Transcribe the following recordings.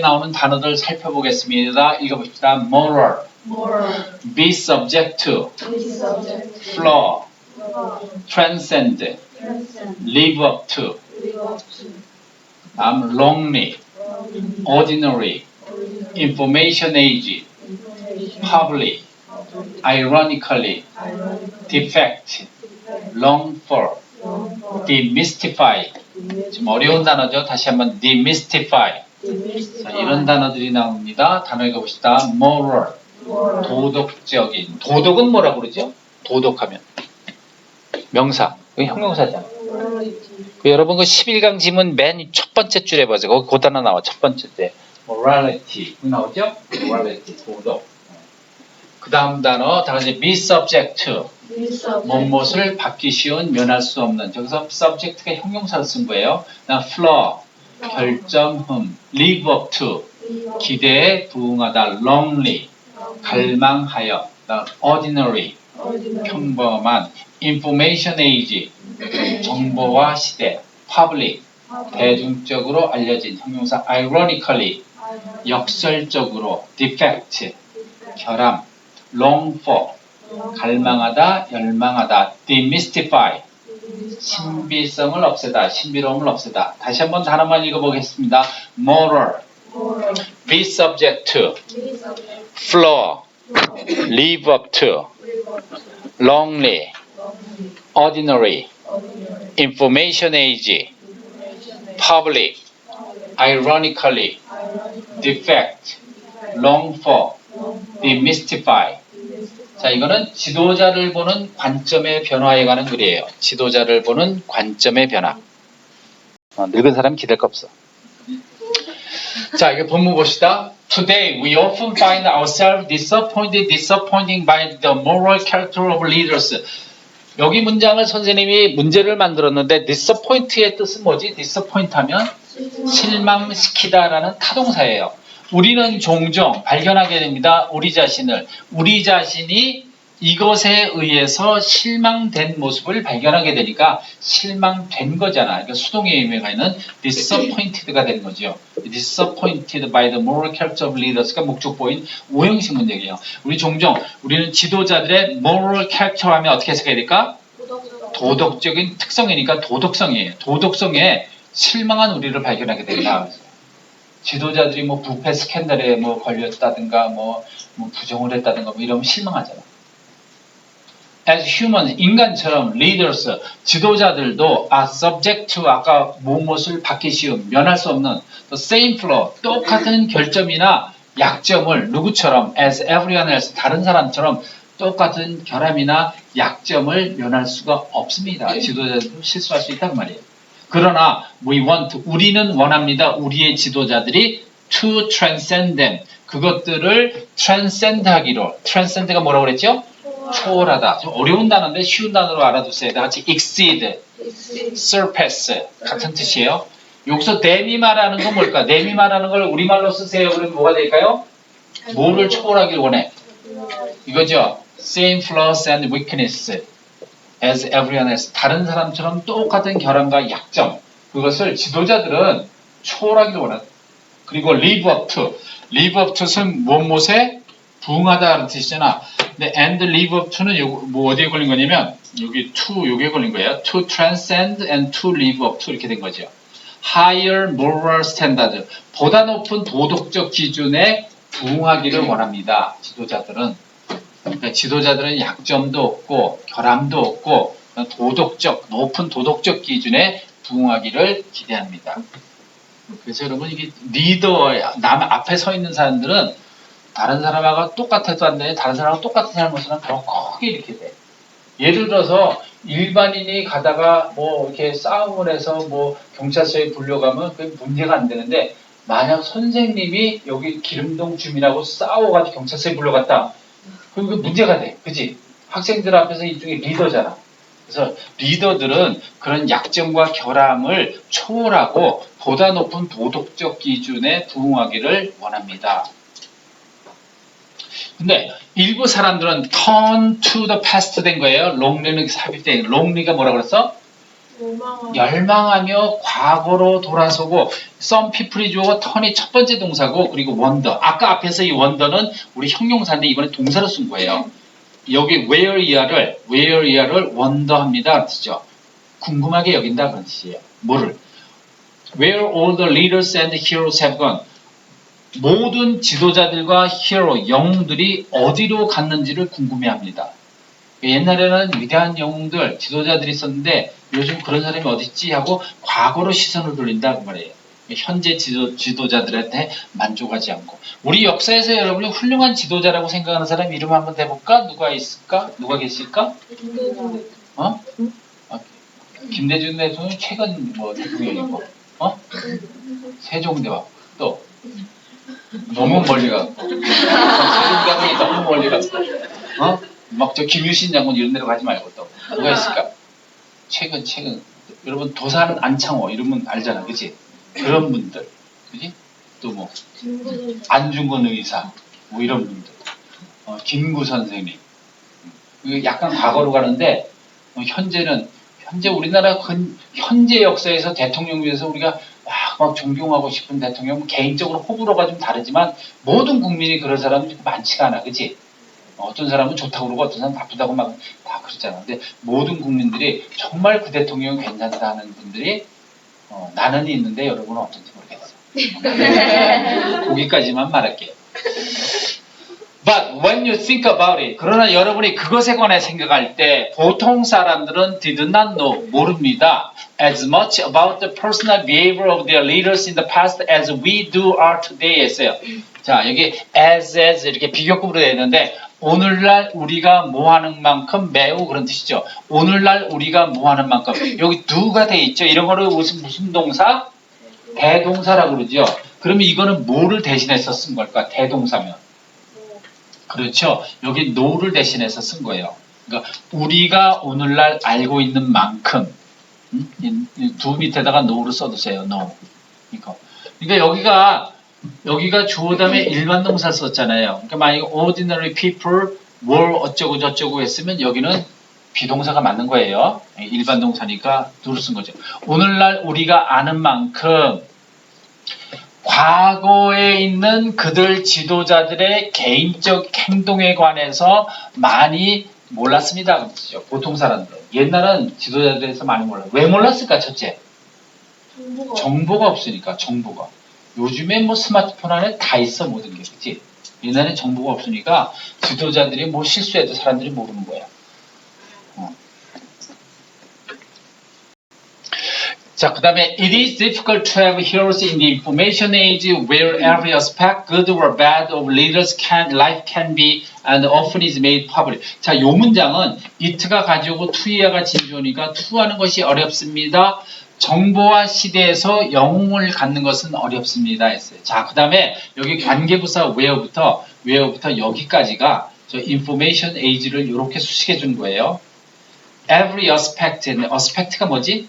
나오는 단어들 살펴보겠습니다. 읽어봅시다. moral, moral, be subject to, be subject to, flaw, law, transcend, transcend, live up to, live up to, 다음 lonely, wrongly, ordinary, original, information age, information, public, ironically, ironic, defect, defect, long for, long for, demystify. 좀 어려운 단어죠. 다시 한번 demystify. 자, 이런 단어들이 나옵니다. 단어 읽어봅시다. moral, 도덕적인. 도덕은 뭐라고 그러죠? 도덕하면. 명사. 형용사잖아. 그 여러분 그 11강 지문 맨 첫 번째 줄에 보세요. 거기 그 단어 나와. 첫 번째 때. morality. 그 나오죠? morality. 도덕. 그 다음 단어, 다 같이 be subject 무엇을 받기 쉬운, 면할 수 없는. 저기서 subject가 형용사를 쓴 거예요. 나 flaw, 결점흠, live up to, 기대에 부응하다, lonely, 갈망하여, 나 ordinary, 평범한, information age, 정보화 시대, public, 대중적으로 알려진 형용사 ironically, ironic, 역설적으로 defect, 결함, long for, 갈망하다, 열망하다, demystify, 신비성을 없애다, 신비로움을 없애다. 다시 한번 단어만 읽어보겠습니다. moral, be subject to, law, live up to, lonely, ordinary, information age, public, ironically, ironic, defect, long for, demystify. 자, 이거는 지도자를 보는 관점의 변화에 관한 글이에요. 지도자를 보는 관점의 변화. 어, 늙은 사람 기댈 거 없어. 자, 이거 본문 봅시다. Today, we often find ourselves disappointed, disappointing by the moral character of leaders. 여기 문장을 선생님이 문제를 만들었는데 disappoint의 뜻은 뭐지? disappoint 하면 실망시키다라는 타동사예요. 우리는 종종 발견하게 됩니다. 우리 자신을 우리 자신이 이것에 의해서 실망된 모습을 발견하게 되니까 실망된 거잖아. 그러니까 수동의 의미가 있는 disappointed가 되는 거죠. disappointed by the moral character of leaders가 목적보인 오형식 문제예요. 우리 종종 우리는 지도자들의 moral character 하면 어떻게 해석해야 될까? 도덕적인 특성이니까 도덕성이에요. 도덕성에 실망한 우리를 발견하게 된다. 지도자들이 뭐 부패 스캔들에 뭐 걸렸다든가 뭐, 뭐 부정을 했다든가 뭐 이러면 실망하잖아. As humans, 인간처럼 leaders, 지도자들도 are subject to 아까 무엇을 받기 쉬운, 면할 수 없는 the same flaw, 똑같은 결점이나 약점을 누구처럼 as everyone else, 다른 사람처럼 똑같은 결함이나 약점을 면할 수가 없습니다. 지도자들도 실수할 수 있다는 말이에요. 그러나 we want, 우리는 원합니다. 우리의 지도자들이 to transcend them. 그것들을 transcend 하기로. transcend가 뭐라고 그랬죠? 초월하다. 좀 어려운 단어인데 쉬운 단어로 알아두세요. 다 같이 exceed, surpass 같은 뜻이에요. 여기서 them이 말하는 건 뭘까? them이 말하는 걸 우리말로 쓰세요. 그러면 뭐가 될까요? 뭐를 초월하길 원해? 이거죠. Same flaws and weakness as everyone else. 다른 사람처럼 똑같은 결함과 약점. 그것을 지도자들은 초월하길 원한다. 그리고 live up to. live up to는 무엇에 부응하다라는 뜻이잖아. 근데 and live up to는 요, 뭐 어디에 걸린 거냐면 여기 to 요게 걸린 거예요. to transcend and to live up to 이렇게 된 거죠. higher moral standard. 보다 높은 도덕적 기준에 부응하기를 원합니다. 지도자들은. 그러니까 지도자들은 약점도 없고 결함도 없고 도덕적 높은 도덕적 기준에 부응하기를 기대합니다. 그래서 여러분 이게 리더 남 앞에 서 있는 사람들은 다른 사람하고 똑같아도 안 돼. 다른 사람하고 똑같은 삶을 사람 더 크게 이렇게 돼. 예를 들어서 일반인이 가다가 뭐 이렇게 싸움을 해서 뭐 경찰서에 불려가면 그게 문제가 안 되는데 만약 선생님이 여기 기름동 주민하고 싸워가지고 경찰서에 불려갔다. 그럼 그 문제가 돼. 그지? 학생들 앞에서 일종의 리더잖아. 그래서 리더들은 그런 약점과 결함을 초월하고 보다 높은 도덕적 기준에 부응하기를 원합니다. 근데 일부 사람들은 turn to the past 된 거예요. 롱리는 삽입된. 롱리가 뭐라 그랬어? 열망하며 과거로 돌아서고 some people이 주어 턴이 첫 번째 동사고 그리고 wonder 아까 앞에서 이 wonder는 우리 형용사인데 이번에 동사로 쓴 거예요. 여기 where 이하를 where 이하를 wonder 합니다 그런 뜻이죠. 궁금하게 여긴다 그런 뜻이에요. 뭐를 where all the leaders and heroes have gone 모든 지도자들과 히어로 영웅들이 어디로 갔는지를 궁금해합니다. 옛날에는 위대한 영웅들, 지도자들이 있었는데 요즘 그런 사람이 어딨지 하고 과거로 시선을 돌린다 그 말이에요. 현재 지도, 지도자들한테 만족하지 않고 우리 역사에서 여러분이 훌륭한 지도자라고 생각하는 사람 이름 한번 대볼까? 누가 있을까? 누가 계실까? 어? 아, 김대중 대통령 최근 뭐 대통령이고 어? 세종대왕 또 너무 멀리 갔고 세종대왕이 너무 멀리 갔고 어? 막 저 김유신 장군 이런 데로 가지 말고 또 누가 있을까? 최근 최근. 여러분 도산 안창호 이러면 알잖아. 그치? 그런 분들. 그지? 또뭐 중국은 안중근 의사. 뭐 이런 분들. 어, 김구 선생님. 이거 약간 과거로 가는데 어, 현재는 현재 우리나라 근, 현재 역사에서 대통령 중에서 우리가 막, 막 존경하고 싶은 대통령 개인적으로 호불호가 좀 다르지만 모든 국민이 그런 사람이 많지가 않아? 어, 어떤 사람은 좋다고 그러고 어떤 사람은 나쁘다고 막다 그러잖아 근데 모든 국민들이 정말 그 대통령 괜찮다 하는 분들이 어, 나는 있는데 여러분은 어떤지 모르겠어 거기까지만 말할게요. But when you think about it, 그러나 여러분이 그것에 관해 생각할 때 보통 사람들은 did not know, 모릅니다. As much about the personal behavior of their leaders in the past as we do are today 했어요. 자, 여기 as, as 이렇게 비교급으로 되어 있는데 오늘날 우리가 뭐 하는 만큼 매우 그런 뜻이죠. 오늘날 우리가 뭐 하는 만큼 여기 do가 돼 있죠. 이런 거를 무슨 무슨 동사? 대동사라고 그러죠. 그러면 이거는 뭐를 대신해서 쓴 걸까? 대동사면. 그렇죠. 여기 no를 대신해서 쓴 거예요. 그러니까 우리가 오늘날 알고 있는 만큼 음? 이- 이두 밑에다가 no를 써두세요. no. 이거. 그러니까 여기가 여기가 주어 다음에 일반 동사 썼잖아요. 그러니까 만약에 ordinary people were 어쩌고 저쩌고 했으면 여기는 비동사가 맞는 거예요. 일반 동사니까 do를 쓴 거죠. 오늘날 우리가 아는 만큼 과거에 있는 그들 지도자들의 개인적 행동에 관해서 많이 몰랐습니다. 그렇죠. 보통 사람들. 옛날은 지도자들에서 많이 몰라. 왜 몰랐을까? 첫째, 정보가 정보가 없으니까 정보가. 요즘에 뭐 스마트폰 안에 다 있어 모든 게 그치? 옛날에 정보가 없으니까 지도자들이 뭐 실수해도 사람들이 모르는 거야. 어. 자, 그 다음에 It is difficult to have heroes in the information age where every aspect, good or bad, of leaders can, life can be and often is made public. 자, 요 문장은 it가 가지고 to이야가 진주어니까 to하는 것이 어렵습니다. 정보화 시대에서 영웅을 갖는 것은 어렵습니다. 했어요. 자, 그 다음에 여기 관계부사 where부터, where부터 여기까지가 저 information age를 이렇게 수식해 준 거예요. every aspect, aspect가 뭐지?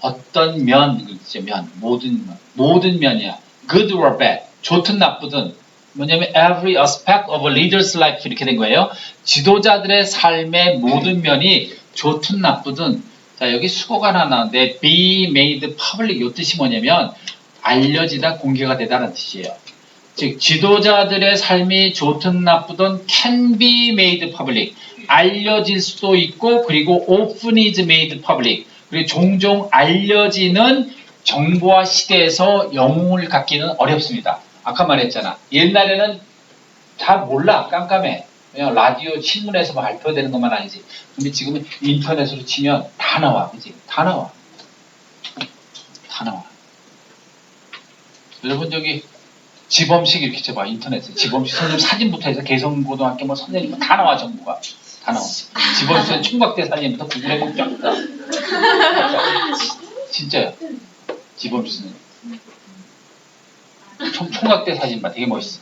어떤 면, 그죠 면, 모든 면, 모든 면이야. good or bad, 좋든 나쁘든. 뭐냐면 every aspect of a leader's life 이렇게 된 거예요. 지도자들의 삶의 모든 면이 좋든 나쁘든. 자 여기 수고가 하나 나왔는데 be made public 요 뜻이 뭐냐면 알려지다 공개가 되다는 뜻이에요. 즉 지도자들의 삶이 좋든 나쁘든 can be made public 알려질 수도 있고 그리고 often is made public 그리고 종종 알려지는 정보화 시대에서 영웅을 갖기는 어렵습니다. 아까 말했잖아. 옛날에는 잘 몰라. 깜깜해. 그냥 라디오, 신문에서 뭐 발표되는 것만 아니지. 근데 지금은 인터넷으로 치면 다 나와. 그지? 다 나와. 다 나와. 여러분 저기 지범식 이렇게 쳐봐. 인터넷에. 지범식 선생님 사진부터 해서 개성고등학교 뭐 선생님 다 나와 정보가. 다 나와. 지범식은 총각대 사진부터 구글에 나와. 진짜요. 지범식 선생님. 총, 총각대 사진 봐. 되게 멋있어.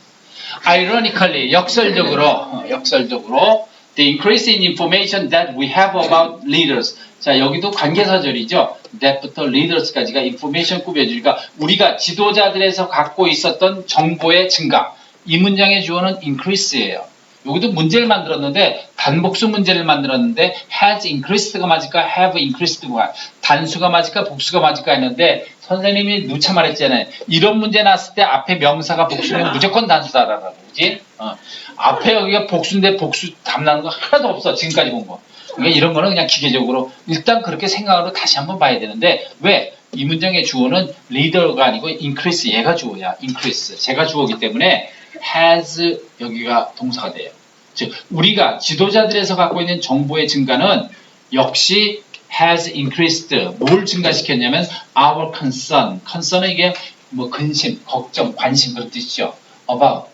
Ironically, 역설적으로, 어, 역설적으로, the increase in information that we have about leaders. 자, 여기도 관계사절이죠. that부터 leaders까지가 information 꾸며주니까 우리가 지도자들에서 갖고 있었던 정보의 증가. 이 문장의 주어는 increase예요. 여기도 문제를 만들었는데 단복수 문제를 만들었는데 has increased가 맞을까 have increased가 단수가 맞을까 복수가 맞을까 했는데 선생님이 누차 말했잖아요. 이런 문제 났을 때 앞에 명사가 복수면 무조건 단수다라고 그지? 어. 앞에 여기가 복수인데 복수 담나는 거 하나도 없어 지금까지 본 거. 그러니까 이런 거는 그냥 기계적으로 일단 그렇게 생각으로 다시 한번 봐야 되는데 왜? 이 문장의 주어는 leader가 아니고 increase 얘가 주어야 increase 제가 주어기 때문에 has 여기가 동사가 돼요. 즉 우리가 지도자들에서 갖고 있는 정보의 증가는 역시 has increased 뭘 증가시켰냐면 our concern concern은 이게 뭐 근심, 걱정, 관심 그런 뜻이죠. about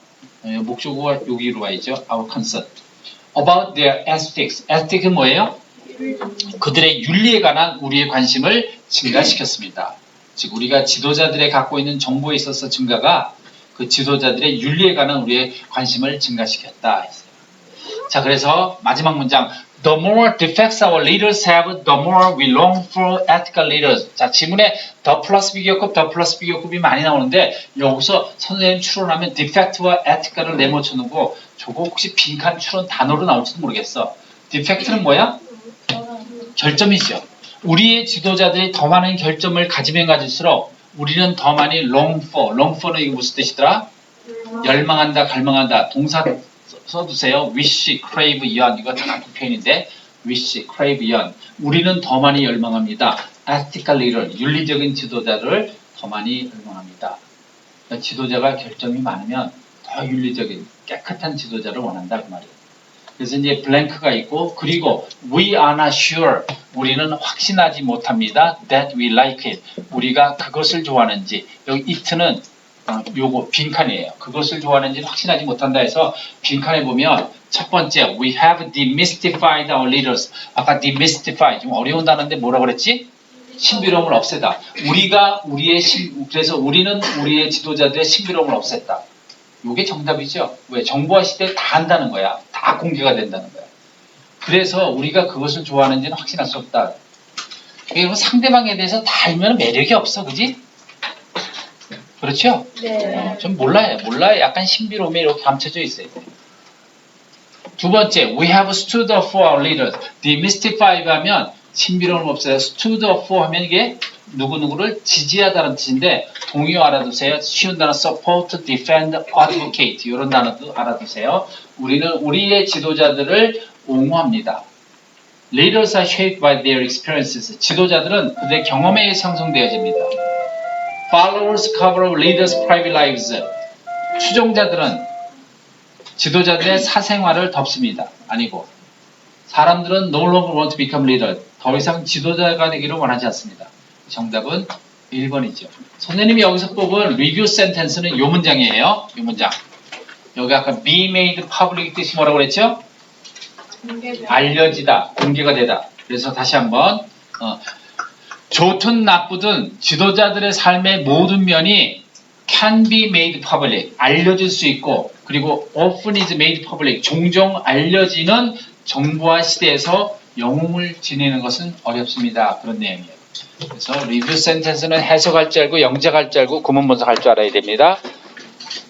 어, 목적어가 여기로 와 있죠. our concern about their ethics. ethic은 뭐예요? 그들의 윤리에 관한 우리의 관심을 증가시켰습니다. 즉 우리가 지도자들의 갖고 있는 정보에 있어서 증가가 그 지도자들의 윤리에 관한 우리의 관심을 증가시켰다. 자 그래서 마지막 문장 The more defects our leaders have, the more we long for ethical leaders. 자 지문에 더 플러스 비교급, 더 플러스 비교급이 많이 나오는데 여기서 선생님 추론하면 defect와 ethical을 내모쳐 놓고 저거 혹시 빈칸 추론 단어로 나올지도 모르겠어. defect는 뭐야? 결점이죠. 우리의 지도자들이 더 많은 결점을 가지면 가질수록 우리는 더 많이 long for, long for는 이게 무슨 뜻이더라? 열망한다, 갈망한다. 동사 써- 써두세요. wish, crave, yearn. 이거 다 같은 표현인데 wish, crave, yearn. 우리는 더 많이 열망합니다. ethical leader, 윤리적인 지도자를 더 많이 열망합니다. 그러니까 지도자가 결점이 많으면 더 윤리적인 깨끗한 지도자를 원한다 그 말이에요. 그래서 이제 블랭크가 있고 그리고 we are not sure 우리는 확신하지 못합니다 that we like it 우리가 그것을 좋아하는지 여기 it는 어, 요거 빈칸이에요 그것을 좋아하는지 확신하지 못한다 해서 빈칸에 보면 첫 번째 we have demystified our leaders 아까 demystify 좀 어려운 단어인데 뭐라고 그랬지? 신비로움을 없애다 우리가 우리의 신 그래서 우리는 우리의 지도자들의 신비로움을 없앴다 요게 정답이죠. 왜? 정보화 시대에 다 한다는 거야. 다 공개가 된다는 거야. 그래서 우리가 그것을 좋아하는지는 확신할 수 없다. 여러분 상대방에 대해서 다 알면 매력이 없어, 그지? 그렇죠? 네. 좀 몰라요. 몰라요. 약간 신비로움이 이렇게 감춰져 있어요. 두 번째, we have stood up for our leaders. demystify 하면 신비로움 없어요. stood up for 하면 이게 누구누구를 지지하다는 뜻인데 동의어 알아두세요. 쉬운 단어 support, defend, advocate 이런 단어도 알아두세요. 우리는 우리의 지도자들을 옹호합니다. Leaders are shaped by their experiences. 지도자들은 그들의 경험에 의해 형성되어집니다. Followers cover leaders' private lives. 추종자들은 지도자들의 사생활을 덮습니다. 아니고 사람들은 no longer want to become leader. 더 이상 지도자가 되기를 원하지 않습니다. 정답은 1번이죠. 선생님이 여기서 뽑은 리뷰 센텐스는 이 문장이에요. 이 문장. 여기 아까 be made public 뜻이 뭐라고 그랬죠? 알려지다, 공개가 되다. 그래서 다시 한번 어, 좋든 나쁘든 지도자들의 삶의 모든 면이 can be made public, 알려질 수 있고 그리고 often is made public, 종종 알려지는 정보화 시대에서 영웅을 지니는 것은 어렵습니다. 그런 내용이에요. 그래서 리뷰 센텐스는 해석할 줄 알고 영작할 줄 알고 구문 분석할 줄 알아야 됩니다.